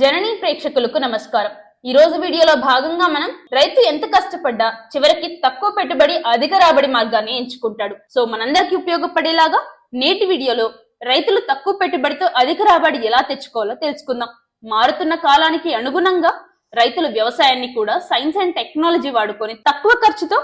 జననీ ప్రేక్షకులకు నమస్కారం. ఈ రోజు వీడియోలో భాగంగా మనం రైతు ఎంత కష్టపడ్డా చివరికి తక్కువ పెట్టుబడి అధిక రాబడి మార్గాన్ని ఎంచుకుంటాడు. సో మనందరికీ ఉపయోగపడేలాగా నేటి వీడియోలో రైతులు తక్కువ పెట్టుబడితో అధిక రాబడి ఎలా తెచ్చుకోవాలో తెలుసుకుందాం. మారుతున్న కాలానికి అనుగుణంగా రైతులు వ్యవసాయాన్ని కూడా సైన్స్ అండ్ టెక్నాలజీ వాడుకొని తక్కువ ఖర్చుతో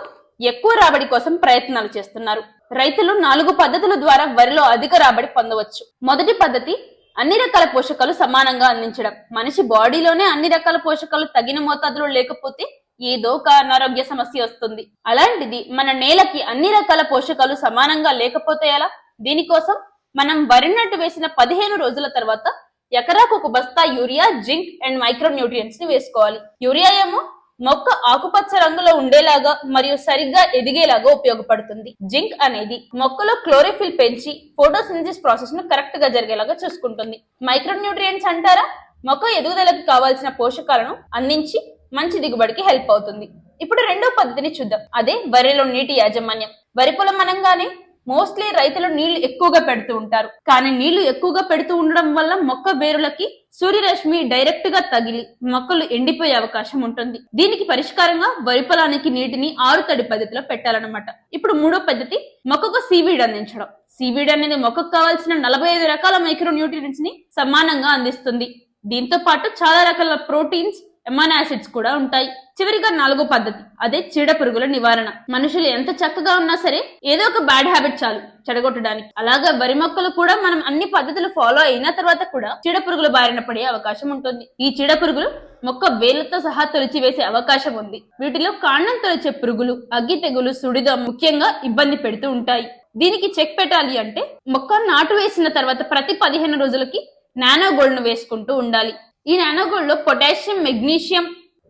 ఎక్కువ రాబడి కోసం ప్రయత్నాలు చేస్తున్నారు. రైతులు నాలుగు పద్ధతుల ద్వారా వరిలో అధిక రాబడి పొందవచ్చు. మొదటి పద్ధతి అన్ని రకాల పోషకాలు సమానంగా అందించడం. మనిషి బాడీలోనే అన్ని రకాల పోషకాలు తగిన మోతాదులో లేకపోతే ఏదో ఒక అనారోగ్య సమస్య వస్తుంది. అలాంటిది మన నేలకి అన్ని రకాల పోషకాలు సమానంగా లేకపోతే ఎలా? దీనికోసం మనం వరి నాటు వేసిన పదిహేను రోజుల తర్వాత ఎకరాకు ఒక బస్తా యూరియా జింక్ అండ్ మైక్రో న్యూట్రియంట్స్ని వేసుకోవాలి. యూరియా ఏమో మొక్క ఆకుపచ్చ రంగులో ఉండేలాగా మరియు సరిగ్గా ఎదిగేలాగా ఉపయోగపడుతుంది. జింక్ అనేది మొక్కలో క్లోరోఫిల్ పెంచి ఫోటోసింథసిస్ ప్రాసెస్ను కరెక్ట్గా జరిగేలాగా చూసుకుంటుంది. మైక్రోన్యూట్రియంట్స్ అంటారా? మొక్క ఎదుగుదలకు కావాల్సిన పోషకాలను అందించి మంచి దిగుబడికి హెల్ప్ అవుతుంది. ఇప్పుడు రెండో పద్ధతిని చూద్దాం. అదే వరిలో నీటి యాజమాన్యం. వరి పొలం అనగానే మోస్ట్లీ రైతులు నీళ్ళు ఎక్కువగా పెడుతూ ఉంటారు. కానీ నీళ్ళు ఎక్కువగా పెడుతూ ఉండడం వల్ల మొక్క వేరులకి సూర్యరశ్మి డైరెక్ట్గా తగిలి మొక్కలు ఎండిపోయే అవకాశం ఉంటుంది. దీనికి పరిష్కారంగా వరి పొలానికి నీటిని ఆరు తడి పద్ధతిలో పెట్టాలన్నమాట. ఇప్పుడు మూడో పద్ధతి మొక్కకు సీవీడ్ అందించడం. సీవీడ్ అనేది మొక్కకు కావాల్సిన నలభై ఐదు రకాల మైక్రో న్యూట్రియన్స్ని సమానంగా అందిస్తుంది. దీంతో పాటు చాలా రకాల ప్రోటీన్స్ ఎమాన్ యాసిడ్స్ కూడా ఉంటాయి. చివరిగా నాలుగో పద్ధతి. అదే చీడ పురుగుల నివారణ. మనుషులు ఎంత చక్కగా ఉన్నా సరే ఏదో ఒక బ్యాడ్ హ్యాబిట్ చాలు చెడగొట్టడానికి. అలాగా వరి మొక్కలు కూడా మనం అన్ని పద్ధతులు ఫాలో అయిన తర్వాత కూడా చీడ పురుగుల బారిన పడే అవకాశం ఉంటుంది. ఈ చీడ పురుగులు మొక్క వేళ్ళతో సహా తొలిచి వేసే అవకాశం ఉంది. వీటిలో కాండం తొలిచే పురుగులు అగ్గి తెగులు సుడిద ముఖ్యంగా ఇబ్బంది పెడుతూ ఉంటాయి. దీనికి చెక్ పెట్టాలి అంటే మొక్క నాటు వేసిన తర్వాత ప్రతి పదిహేను రోజులకి నానోగోల్డ్ను వేసుకుంటూ ఉండాలి. ఈ నానోగోల్డ్లో పొటాషియం మెగ్నీషియం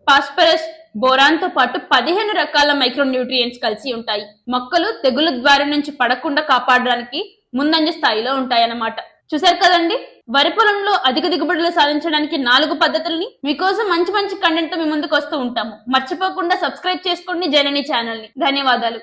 ఫాస్ఫరస్ బోరాన్తో పాటు పదిహేను రకాల మైక్రో న్యూట్రియంట్స్ కలిసి ఉంటాయి. మొక్కలు తెగులు ద్వారి నుంచి పడకుండా కాపాడడానికి ముందంజ స్థాయిలో ఉంటాయన్నమాట. చూసారు కదండి? వరి పొలంలో అధిక దిగుబడులు సాధించడానికి నాలుగు పద్ధతుల్ని. మీకోసం మంచి మంచి కంటెంట్తో మీ ముందుకు వస్తూ ఉంటాము. మర్చిపోకుండా సబ్స్క్రైబ్ చేసుకోండి జనని ఛానల్ని ధన్యవాదాలు.